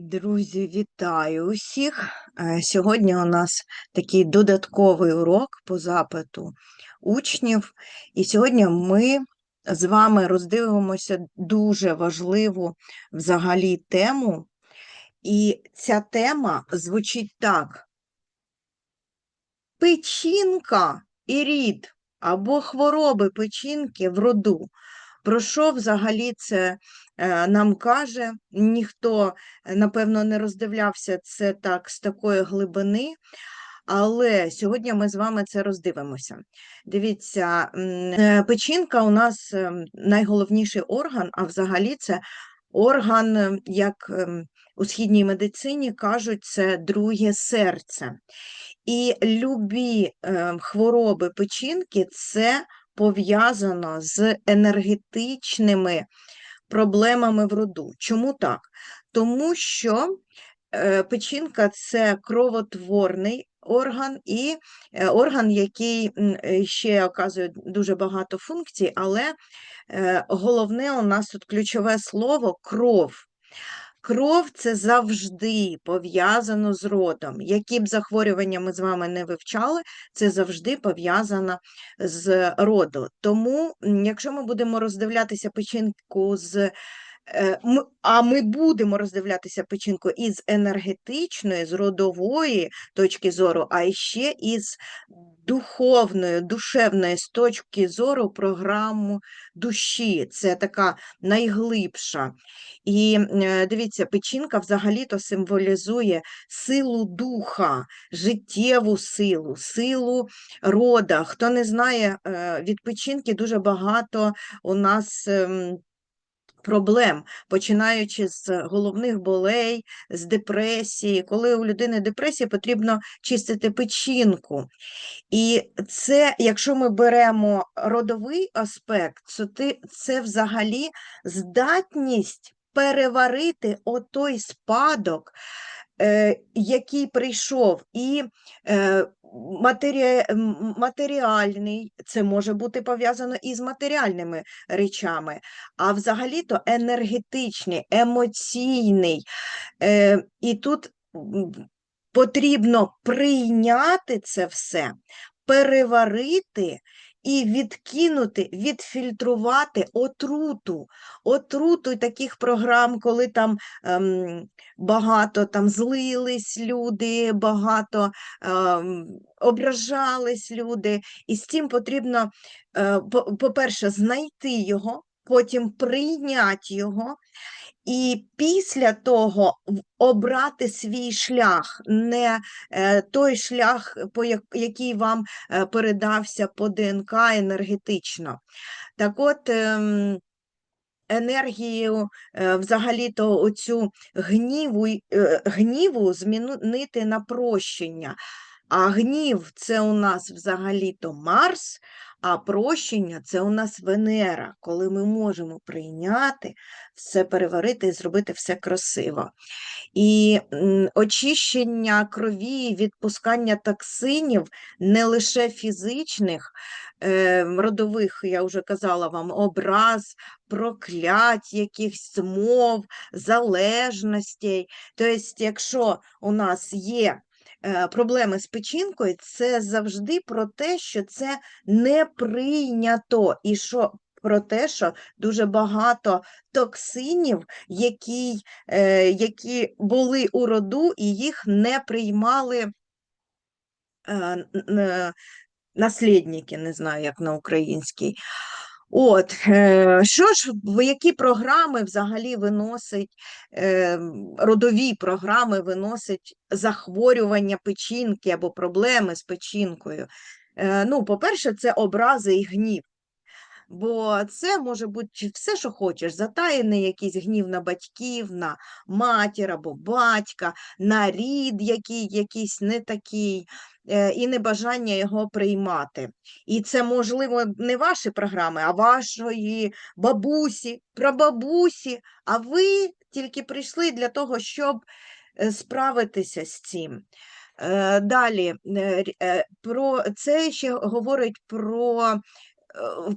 Друзі, вітаю усіх! Е, Сьогодні у нас такий додатковий урок по запиту учнів, і сьогодні ми з вами роздивимося дуже важливу взагалі тему. І ця тема звучить так: печінка і рід або хвороби печінки в роду. Про що взагалі це е, нам каже? Ніхто, е, напевно, не роздивлявся це так з такої глибини, але сьогодні ми з вами це роздивимося. Дивіться, е, печінка у нас найголовніший орган, а взагалі це орган, як у східній медицині кажуть, це друге серце. І любі хвороби печінки це пов'язано з енергетичними проблемами в роду. Чому так? Тому що е, печінка це кровотворний орган і е, орган, який е, ще оказує дуже багато функцій, але головне у нас тут ключове слово кров. Кров це завжди пов'язано з родом. Які б захворювання ми з вами не вивчали, це завжди пов'язано з роду. Тому, якщо ми будемо роздивлятися печінку з а ми будемо роздивлятися печінку із енергетичної, з родової точки зору, а ще із духовної, душевної з точки зору програму душі. Це така найглибша. І е, дивіться, печінка взагалі-то символізує силу духа, життєву силу, силу рода. Хто не знає, е, від печінки дуже багато у нас. Ем, Проблем, починаючи з головних болей, з депресії. Коли у людини депресія, потрібно чистити печінку. І це, якщо ми беремо родовий аспект, це взагалі здатність переварити отой спадок, який прийшов, і е, матері... матеріальний, це може бути пов'язано із матеріальними речами, а взагалі-то енергетичний, емоційний. Е, і тут потрібно прийняти це все, переварити і відкинути, відфільтрувати отруту. Отруту таких програм, коли там ем, багато там злились люди, багато ем, ображались люди. І з цим потрібно, е, по- по-перше, знайти його, потім прийняти його. І після того обрати свій шлях, не е, той шлях, по який вам е, передався по ДНК енергетично. Так от, ем, енергію, е, взагалі-то оцю гніву, гніву змінити на прощення. А гнів це у нас взагалі-то Марс, а прощення це у нас Венера, коли ми можемо прийняти, все переварити і зробити все красиво. І очищення крові, відпускання токсинів не лише фізичних, е, родових, я вже казала вам, образ, проклять, якихось змов, залежностей. Тобто, якщо у нас є проблеми з печінкою, це завжди про те, що це не прийнято, і що про те, що дуже багато токсинів, які, е, які були у роду, і їх не приймали е, н- наслідники, не знаю, як на українській. От, е, що ж, які програми взагалі виносить, е, родові програми виносить захворювання печінки або проблеми з печінкою? Е, ну, по-перше, це образи і гнів. Бо це може бути все, що хочеш, затаєний якийсь гнів на батьків, на матір або батька, на рід, який якийсь не такий, е, і небажання його приймати. І це, можливо, не ваші програми, а вашої бабусі, прабабусі, а ви тільки прийшли для того, щоб е, справитися з цим. Е, Далі, про це ще говорить про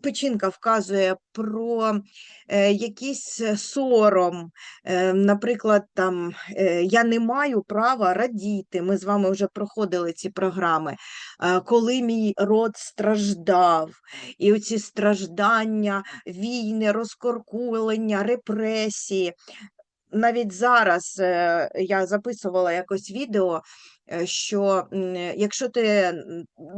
печінка вказує про е, якийсь е, сором, е, наприклад, там я не маю права радіти. Ми з вами вже проходили ці програми, коли мій род страждав, і оці страждання, війни, розкоркулення, репресії. Навіть зараз я записувала якось відео, що якщо ти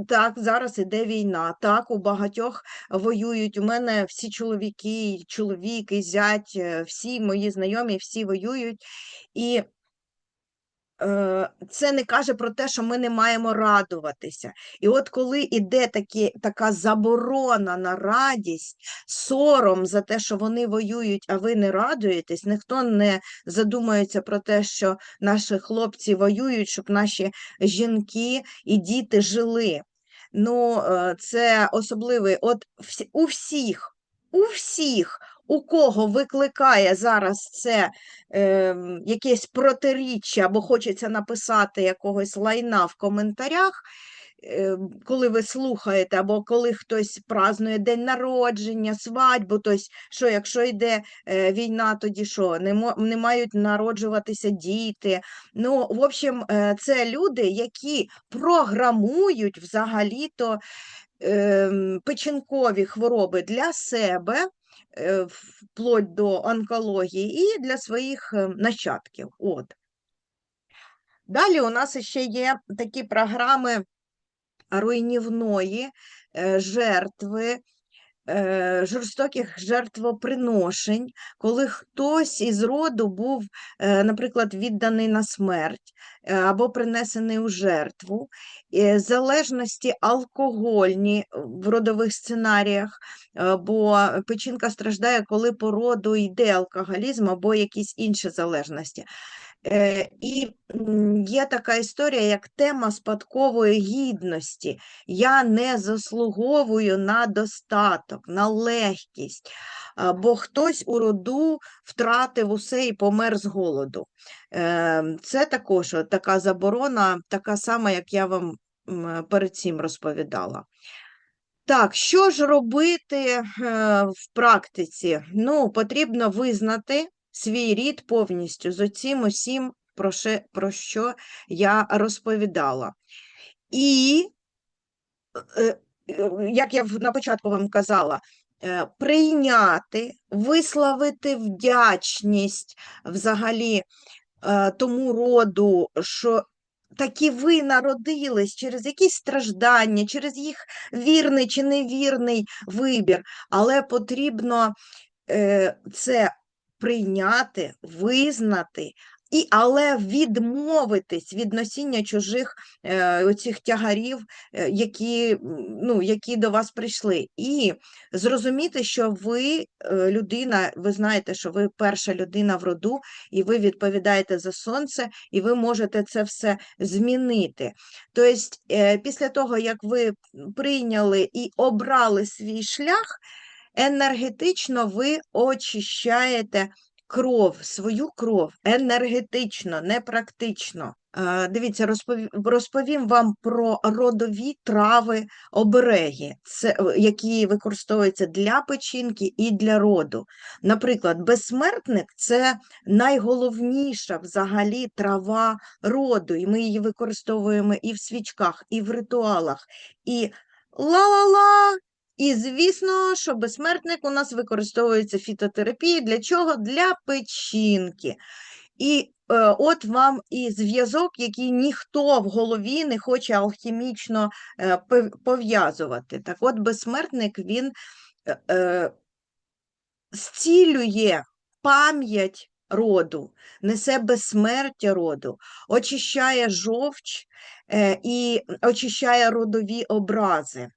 так, зараз іде війна, так, у багатьох воюють. У мене всі чоловіки, чоловік, і зять, е, всі мої знайомі, всі воюють. І е, це не каже про те, що ми не маємо радуватися. І от коли іде такі, така заборона на радість, сором за те, що вони воюють, а ви не радуєтесь, ніхто не задумується про те, що наші хлопці воюють, щоб наші жінки і діти жили. Ну, е, це особливий, от у всіх, у всіх, у кого викликає зараз це е, якесь протиріччя або хочеться написати якогось лайна в коментарях, е, коли ви слухаєте, або коли хтось празднує день народження, свадьбу, тобто, що якщо йде е, війна, тоді що, не, не мають народжуватися діти. Ну, в общем, е, це люди, які програмують взагалі-то ем, печінкові хвороби для себе, вплоть до онкології, і для своїх е, нащадків. От. Далі у нас ще є такі програми руйнівної е, жертви, жорстоких жертвоприношень, коли хтось із роду був, е, наприклад, відданий на смерть е, або принесений у жертву, е, залежності алкогольні в родових сценаріях, е, бо печінка страждає, коли по роду йде алкоголізм або якісь інші залежності. І є така історія, як тема спадкової гідності. Я не заслуговую на достаток, на легкість, бо хтось у роду втратив усе і помер з голоду. Е, Це також така заборона, така сама, як я вам перед цим розповідала. Так, що ж робити е, в практиці? Ну, потрібно визнати свій рід повністю з оцім усім, про що, я розповідала. І, е, е, як я на початку вам казала, е, прийняти, висловити вдячність взагалі тому роду, що такі ви народились через якісь страждання, через їх вірний чи невірний вибір, але потрібно це прийняти, визнати. І, але відмовитись від носіння чужих е, оцих тягарів, е, які, ну, які до вас прийшли, і зрозуміти, що ви е, людина, ви знаєте, що ви перша людина в роду, і ви відповідаєте за сонце, і ви можете це все змінити. Тобто, е, після того, як ви прийняли і обрали свій шлях, енергетично ви очищаєте кров, свою кров енергетично, не практично. Дивіться, розповім, розповім вам про родові трави обереги, це, е, які використовуються для печінки і для роду. Наприклад, безсмертник це найголовніша взагалі трава роду, і ми її використовуємо і в свічках, і в ритуалах. І ла-ла-ла, і звісно, що безсмертник у нас використовується фітотерапії. Для чого? Для печінки. І е, от вам і зв'язок, який ніхто в голові не хоче алхімічно е, пов'язувати. Так от безсмертник він е, е, зцілює пам'ять роду, несе безсмертя роду, очищає жовч е, і очищає родові образи.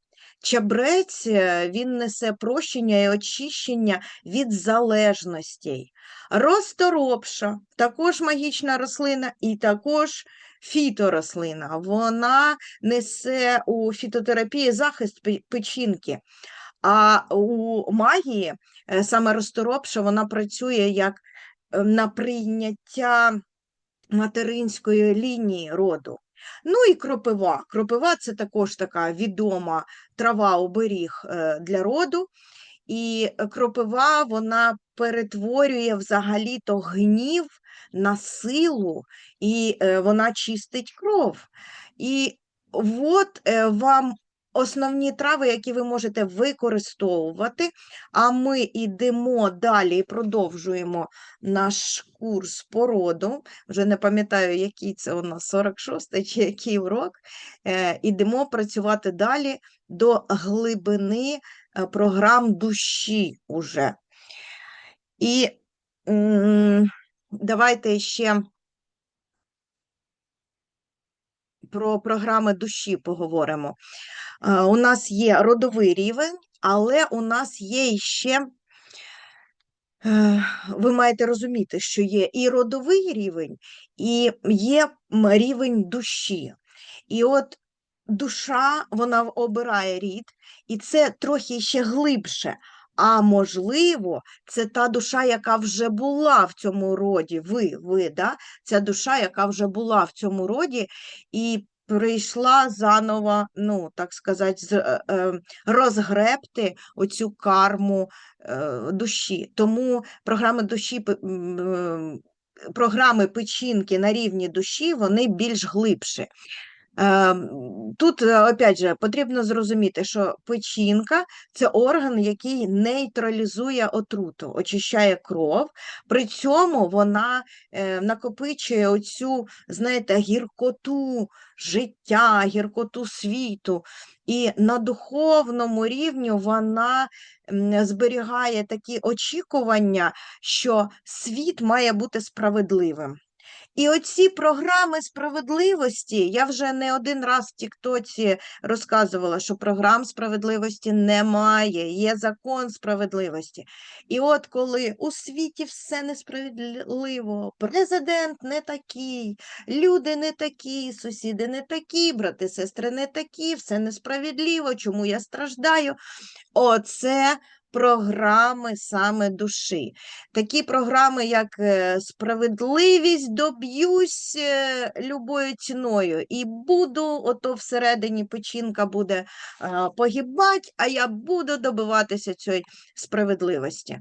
Чабрець він несе прощення і очищення від залежностей. Розторопша також магічна рослина і також фіторослина. Вона несе у фітотерапії захист печінки. А у магії е, саме розторопша вона працює як е, на прийняття материнської лінії роду. Ну і кропива. Кропива це також така відома трава оберіг е, для роду. І кропива вона перетворює взагалі-то гнів на силу, і е, вона чистить кров. І от е, вам основні трави, які ви можете використовувати, а ми йдемо далі і продовжуємо наш курс по роду. Вже не пам'ятаю, який це у нас 46-й чи який урок. Е, Ідемо працювати далі до глибини е, програм душі уже. І давайте ще про програми душі поговоримо. Е, У нас є родовий рівень, але у нас є ще, е, ви маєте розуміти, що є і родовий рівень, і є рівень душі. І от душа, вона обирає рід, і це трохи ще глибше. А можливо, це та душа, яка вже була в цьому роді, ви, ви, да? Ця душа, яка вже була в цьому роді, і прийшла заново, ну, так сказати, з, е, е, розгребти оцю карму е, душі. Тому програми душі, програми печінки на рівні душі, вони більш глибші. Ем, Тут, е, опять же, потрібно зрозуміти, що печінка це орган, який нейтралізує отруту, очищає кров. При цьому вона е, накопичує оцю, знаєте, гіркоту життя, гіркоту світу. І на духовному рівні вона зберігає такі очікування, що світ має бути справедливим. І оці програми справедливості, я вже не один раз в Тіктоці розказувала, що програм справедливості немає, є закон справедливості. І от коли у світі все несправедливо, президент не такий, люди не такі, сусіди не такі, брати, сестри не такі, все несправедливо, чому я страждаю? Оце програми саме душі. Такі програми, як е, справедливість, доб'юсь е, любою ціною, і буду, ото всередині печінка буде е, погибать, а я буду добиватися цієї справедливості.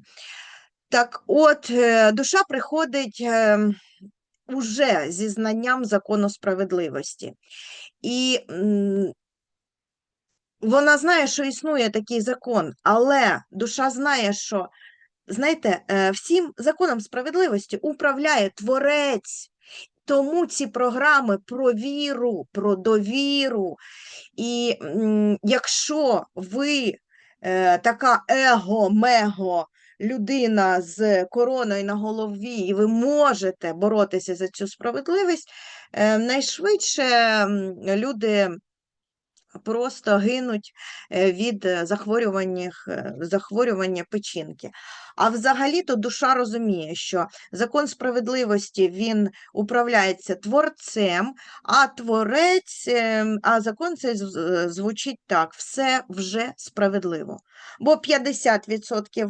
Так от, душа приходить уже зі знанням закону справедливості. І вона знає, що існує такий закон, але душа знає, що, знаєте, е, всім законом справедливості управляє творець. Тому ці програми про віру, про довіру. І якщо ви е, така его-мего людина з короною на голові, і ви можете боротися за цю справедливість, е, найшвидше люди просто гинуть е, від е, захворювання, захворювання печінки. А взагалі-то душа розуміє, що закон справедливості він управляється творцем, а творець, а закон цей е, звучить так: все вже справедливо. Бо 50%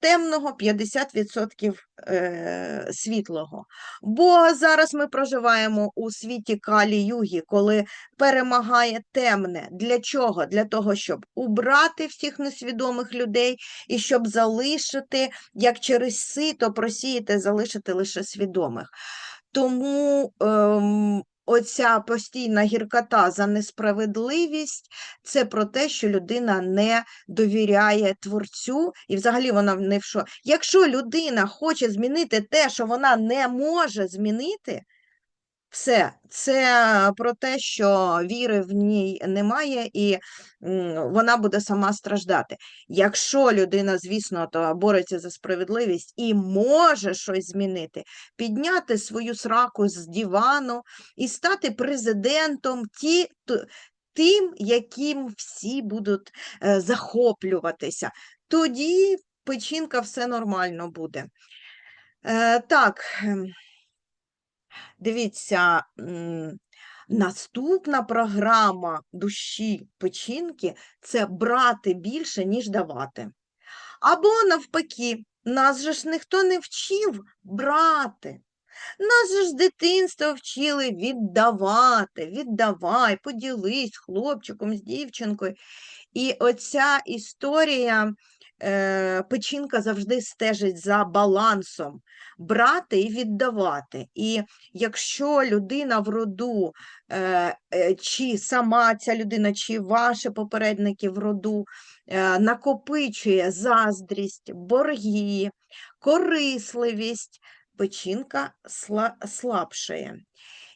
темного, 50% е, світлого. Бо зараз ми проживаємо у світі Калі-Югі, коли перемагає темне. Для чого? Для того, щоб убрати всіх несвідомих людей і щоб залишити, як через сито просіяти, залишити лише свідомих. Тому ем, оця постійна гіркота за несправедливість це про те, що людина не довіряє творцю, і взагалі вона не в що. Якщо людина хоче змінити те, що вона не може змінити, все, це про те, що віри в ній немає, і вона буде сама страждати. Якщо людина, звісно, то бореться за справедливість і може щось змінити, підняти свою сраку з дивану і стати президентом ті, тим, яким всі будуть е, захоплюватися, тоді печінка все нормально буде. Е, так. Дивіться, наступна програма душі печінки це брати більше, ніж давати. Або навпаки, нас же ж ніхто не вчив брати. Нас же з дитинства вчили віддавати, віддавай, поділись з хлопчиком, з дівчинкою. І оця історія, печінка завжди стежить за балансом брати і віддавати. І якщо людина в роду, е, е, чи сама ця людина, чи ваші попередники в роду е, накопичує заздрість, борги, корисливість, печінка слабшає.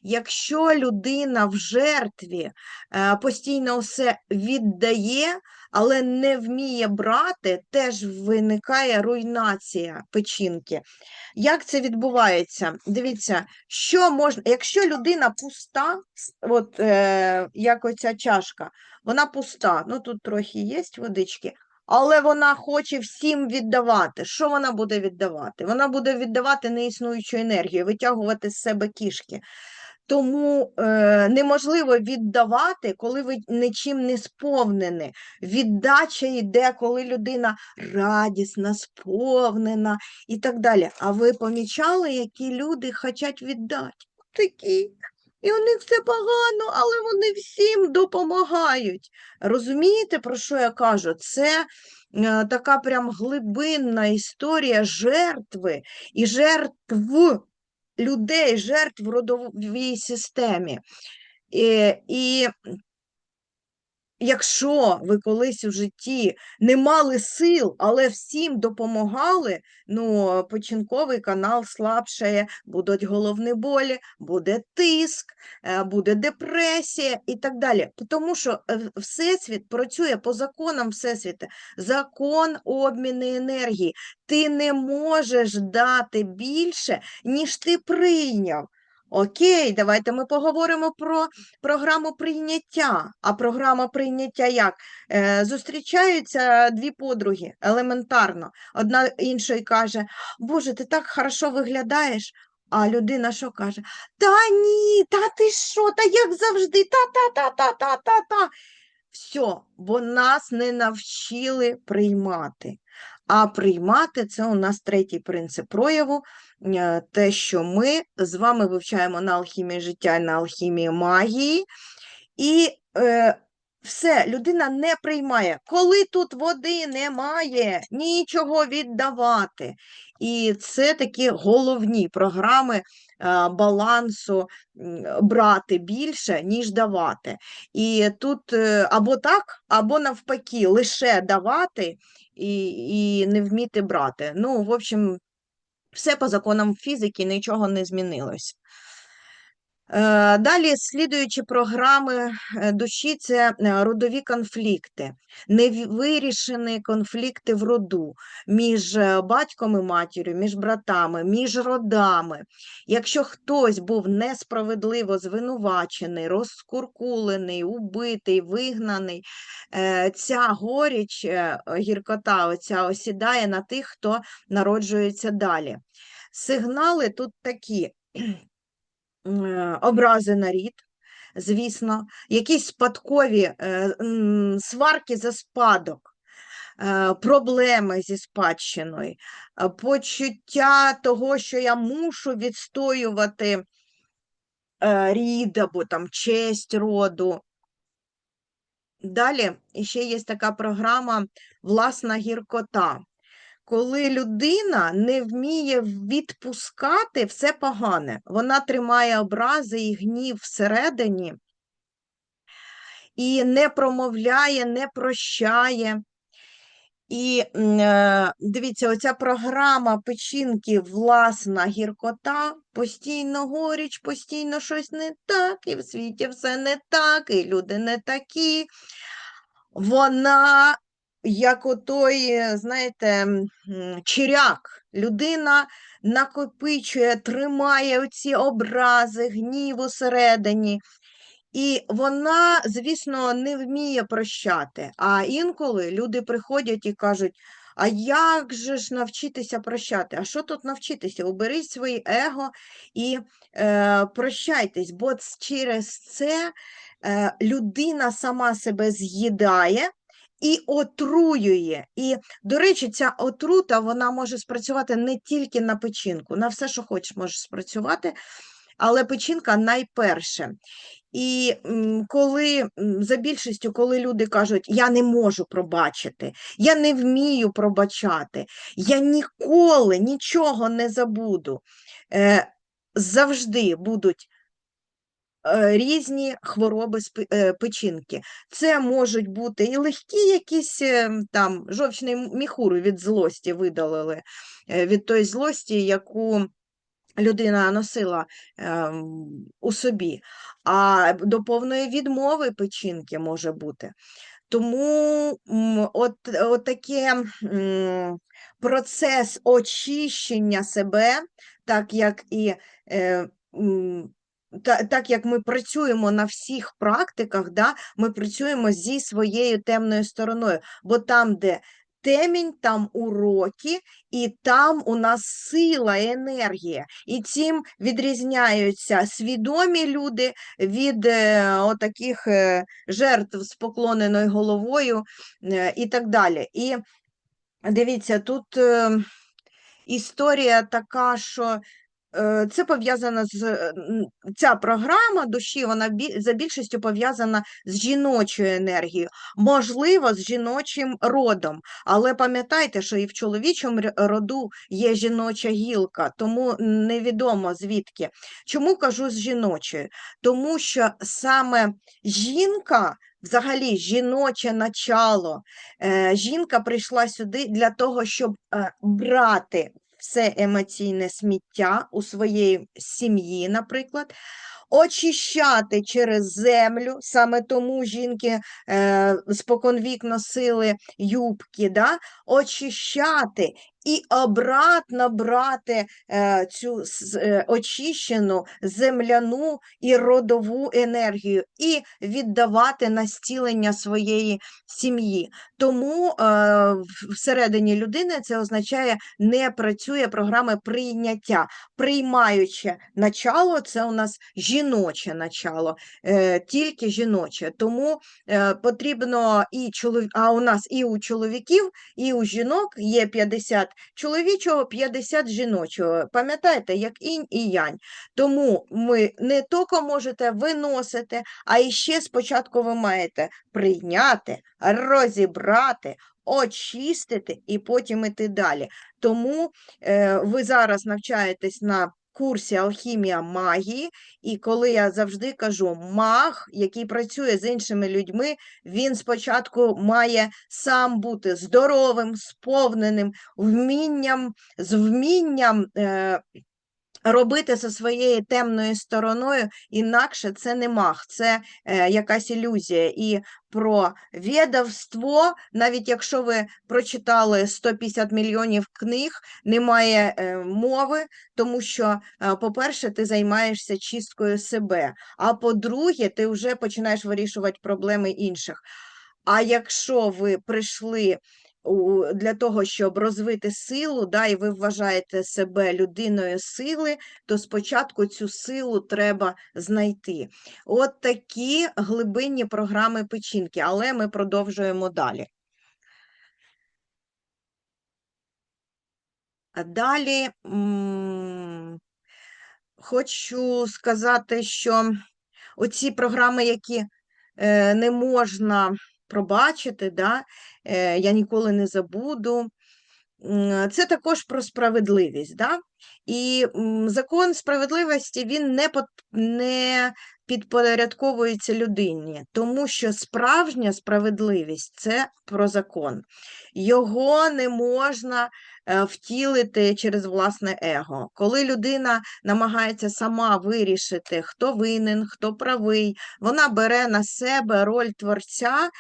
Якщо людина в жертві е, постійно все віддає, але не вміє брати, теж виникає руйнація печінки. Як це відбувається? Дивіться, що можна, якщо людина пуста, от е, як оця чашка, вона пуста, ну тут трохи є водички, але вона хоче всім віддавати. Що вона буде віддавати? Вона буде віддавати неіснуючу енергію, витягувати з себе кішки. Тому е, неможливо віддавати, коли ви нічим не сповнені. Віддача йде, коли людина радісна, сповнена і так далі. А ви помічали, які люди хочуть віддати? Такі. І у них все погано, але вони всім допомагають. Розумієте, про що я кажу? Це е, така прям глибинна історія жертви і жертв людей, жертв в родовій системі. І, і якщо ви колись у житті не мали сил, але всім допомагали, ну, печінковий канал слабшає, будуть головні болі, буде тиск, е, буде депресія і так далі. Тому що е, Всесвіт працює по законам Всесвіта, закон обміну енергії. Ти не можеш дати більше, ніж ти прийняв. Окей, давайте ми поговоримо про програму прийняття. А програма прийняття як? Е, зустрічаються дві подруги елементарно. Одна іншої каже: Боже, ти так хорошо виглядаєш. А людина що каже? Та ні, та ти що, та як завжди, та-та-та-та-та-та-та. Все, бо нас не навчили приймати. А приймати це у нас третій принцип прояву, те, що ми з вами вивчаємо на алхімії життя і на алхімії магії. І е, все, людина не приймає. Коли тут води немає, нічого віддавати. І це такі головні програми е, балансу брати більше, ніж давати. І тут е, або так, або навпаки, лише давати і, і не вміти брати. Ну, в общем, все по законам фізики, нічого не змінилось. Е, Далі слідуючі програми е, душі це е, родові конфлікти, невирішені конфлікти в роду між батьком і матір'ю, між братами, між родами. Якщо хтось був несправедливо звинувачений, розкуркулений, убитий, вигнаний, ця горіч, гіркота, оця осідає на тих, хто народжується далі. Сигнали тут такі образи на рід, звісно, якісь спадкові е, сварки за спадок, е, проблеми зі спадщиною, е, почуття того, що я мушу відстоювати е, рід або там честь роду. Далі ще є така програма Власна гіркота коли людина не вміє відпускати все погане, вона тримає образи і гнів всередині і не промовляє, не прощає. І е, дивіться, оця програма печінки, власна гіркота, постійно горіч, постійно щось не так, і в світі все не так, і люди не такі. Вона як отой, знаєте, чиряк. Людина накопичує, тримає оці образи, гнів усередині. І вона, звісно, не вміє прощати. А інколи люди приходять і кажуть: а як же ж навчитися прощати? А що тут навчитися? Уберіть своє его і е, прощайтесь, бо через це е, людина сама себе з'їдає і отруює. І, до речі, ця отрута вона може спрацювати не тільки на печінку, на все, що хочеш, може спрацювати, але печінка найперше. І коли за більшістю, коли люди кажуть, я не можу пробачити, я не вмію пробачати, я ніколи нічого не забуду, е, завжди будуть різні хвороби з е, печінки. Це можуть бути і легкі якісь е, там жовчний міхур від злості видалили, е, від тої злості, яку людина носила ем, у собі, а до повної відмови печінки може бути. Тому от, от таке процес очищення себе, так як і е, та, так як ми працюємо на всіх практиках, да, ми працюємо зі своєю темною стороною, бо там, де темінь, там уроки, і там у нас сила, енергія. І цим відрізняються свідомі люди від е, отаких е, жертв з поклоненою головою е, і так далі. І дивіться, тут е, історія така, що це пов'язано з е, ця програма душі, вона за більшістю пов'язана з жіночою енергією, можливо, з жіночим родом. Але пам'ятайте, що і в чоловічому роду є жіноча гілка, тому невідомо звідки. Чому кажу з жіночою? Тому що саме жінка, взагалі жіноче начало, е, жінка прийшла сюди для того, щоб е, брати все емоційне сміття у своєї сім'ї, наприклад, очищати через землю, саме тому жінки е, споконвік носили юбки, да? очищати і обратно брати е, цю е, очищену земляну і родову енергію і віддавати на зцілення своєї сім'ї. Тому е, всередині людини це означає, не працює програма прийняття. Приймаюче начало це у нас жіноче начало, тільки жіноче. Тому потрібно і чоловік, а у нас і у чоловіків, і у жінок є 50 чоловічого, 50 жіночого. Пам'ятаєте, як інь і янь. Тому ми не тільки можете виносити, а іще спочатку ви маєте прийняти, розібрати, очистити і потім іти далі. Тому е, ви зараз навчаєтесь на курсі Алхімія магії, і коли я завжди кажу, маг, який працює з іншими людьми, він спочатку має сам бути здоровим, сповненим, вмінням, з вмінням. Е, Робити зі своєю темною стороною, інакше це не маг, це е, якась ілюзія. І про відавство, навіть якщо ви прочитали 150 мільйонів книг, немає е, мови, тому що, е, по-перше, ти займаєшся чисткою себе, а по-друге, ти вже починаєш вирішувати проблеми інших. А якщо ви прийшли для того, щоб розвити силу, да, і ви вважаєте себе людиною сили, то спочатку цю силу треба знайти. От такі глибинні програми печінки, але ми продовжуємо далі. Далі хочу сказати, що оці програми, які е, не можна пробачити, да, е, я ніколи не забуду. Це також про справедливість. Да? І закон справедливості він не, под, не підпорядковується людині, тому що справжня справедливість це про закон. Його не можна втілити через власне его. Коли людина намагається сама вирішити, хто винен, хто правий, вона бере на себе роль творця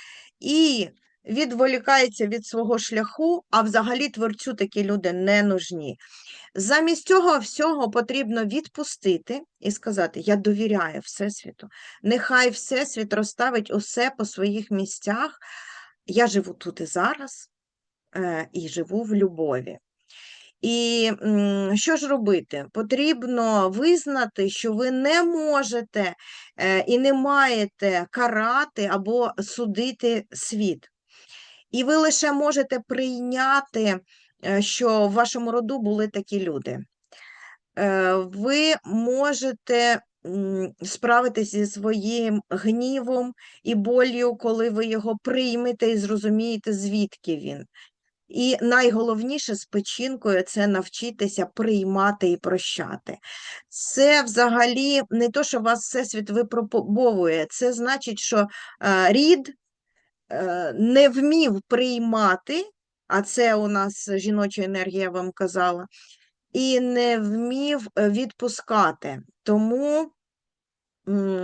і відволікається від свого шляху, а взагалі творцю такі люди не нужні. Замість цього всього потрібно відпустити і сказати: Я довіряю Всесвіту. Нехай Всесвіт розставить усе по своїх місцях. Я живу тут і зараз е, і живу в любові. І що ж робити? Потрібно визнати, що ви не можете е, і не маєте карати або судити світ. І ви лише можете прийняти, е, що в вашому роду були такі люди. Е, Ви можете справитися зі своїм гнівом і болью, коли ви його приймете і зрозумієте, звідки він. І найголовніше з печінкою це навчитися приймати і прощати. Це взагалі не то, що вас всесвіт випробовує, це значить, що е, рід е, не вмів приймати, а це у нас жіноча енергія, вам казала, і не вмів е, відпускати. Тому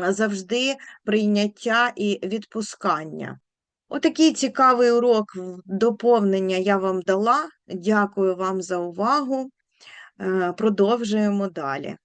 завжди прийняття і відпускання. Отакий цікавий урок доповнення я вам дала. Дякую вам за увагу. Е, Продовжуємо далі.